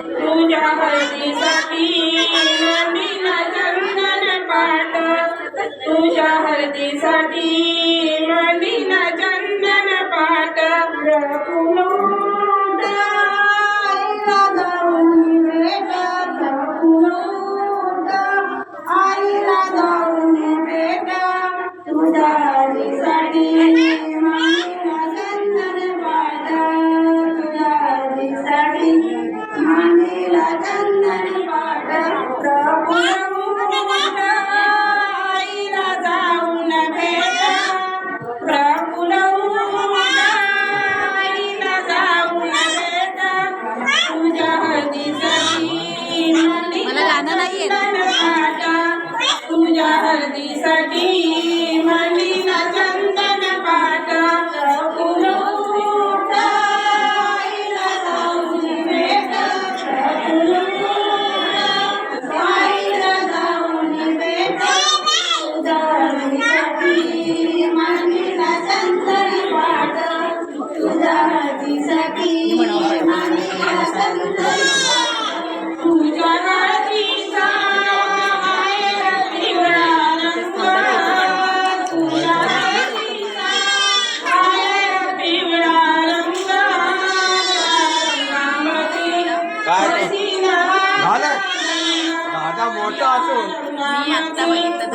तुझ्या हळदीसाठी नदीला चंदन पाठ. तुझ्या हळदीसाठी नदीला चंदन पाठ रघुलो जाहरतीसाठी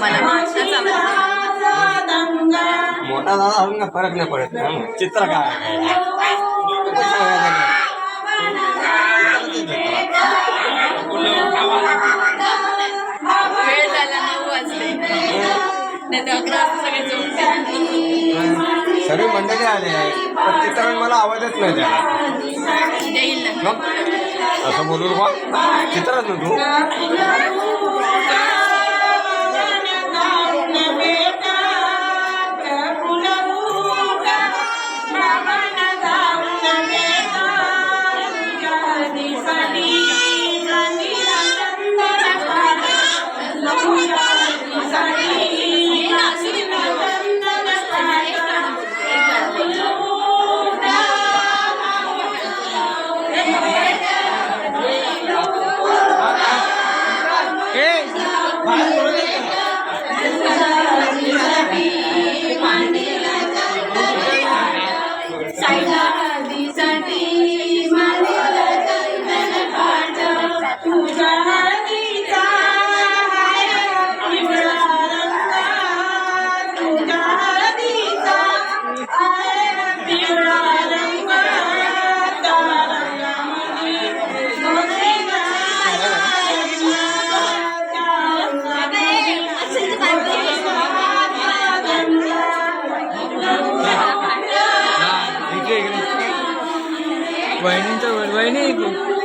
तुम्हाला मोठा झाला फरक नाही पडत चित्र काय सगळी मंडळी आले पण चित्राने मला आवाजच नाही द्यायला असं बोलू बा चित्रात तू. वहिनींच्या वहिनी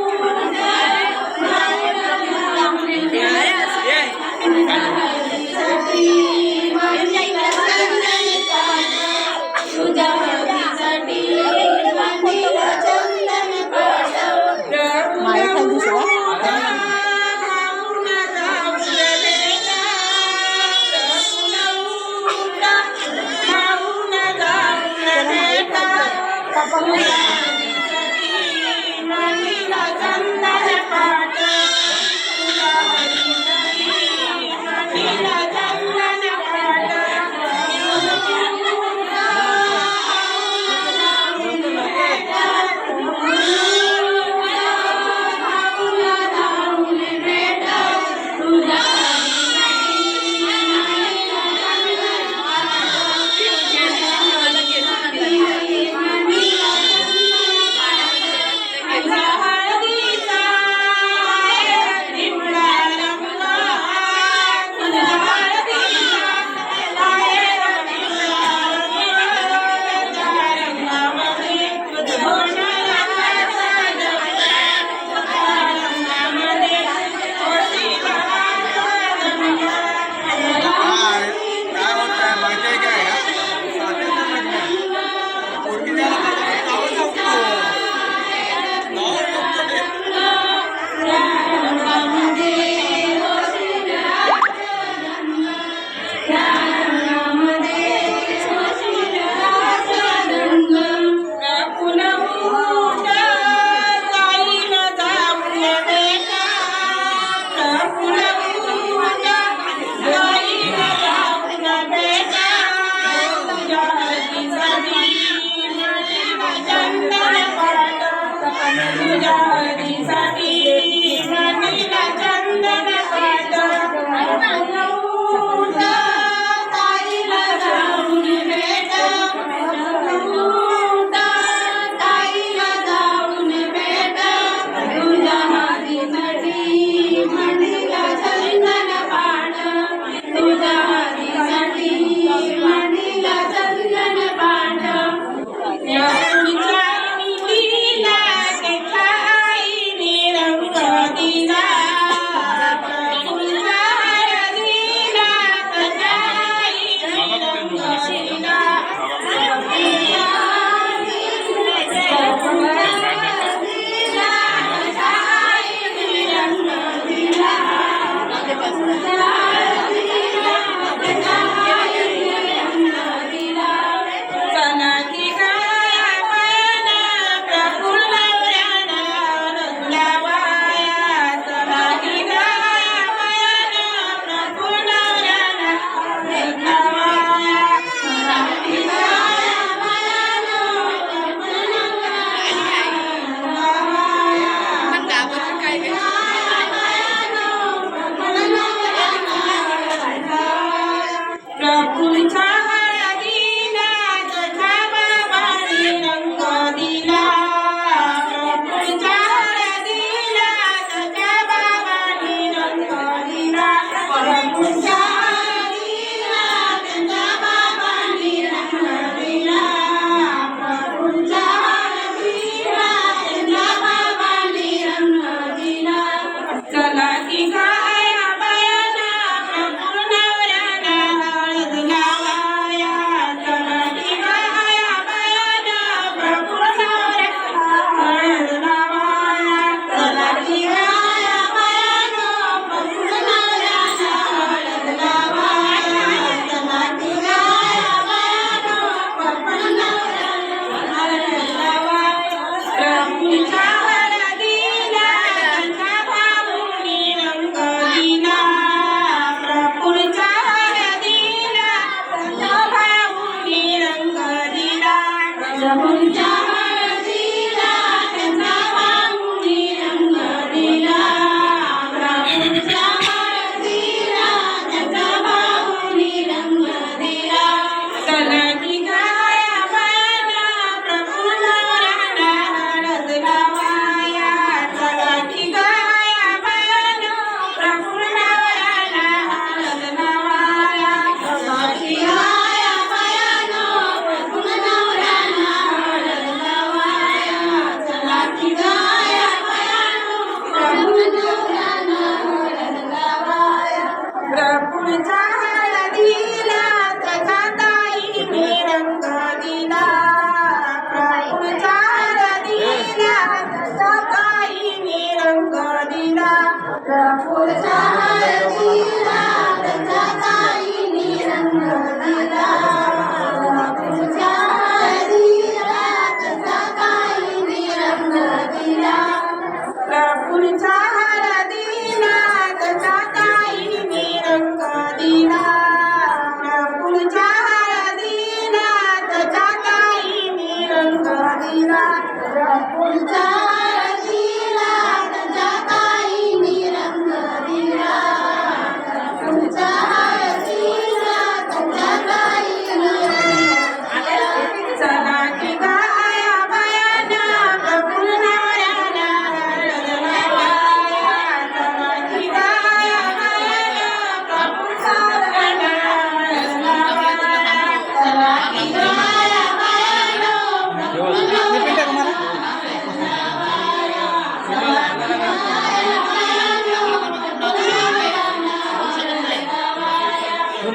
Yeah.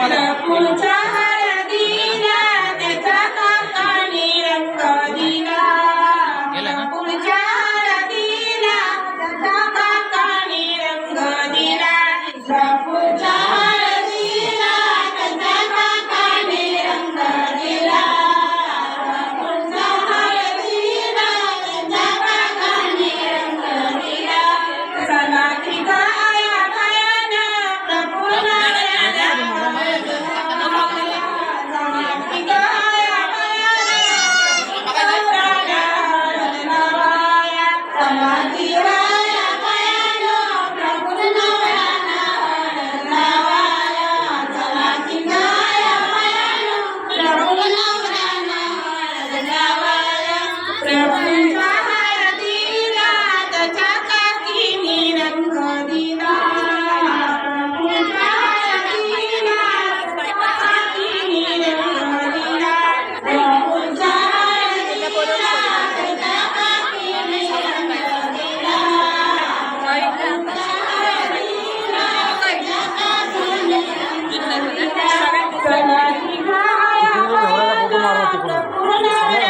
I'm not good Yeah. Corona!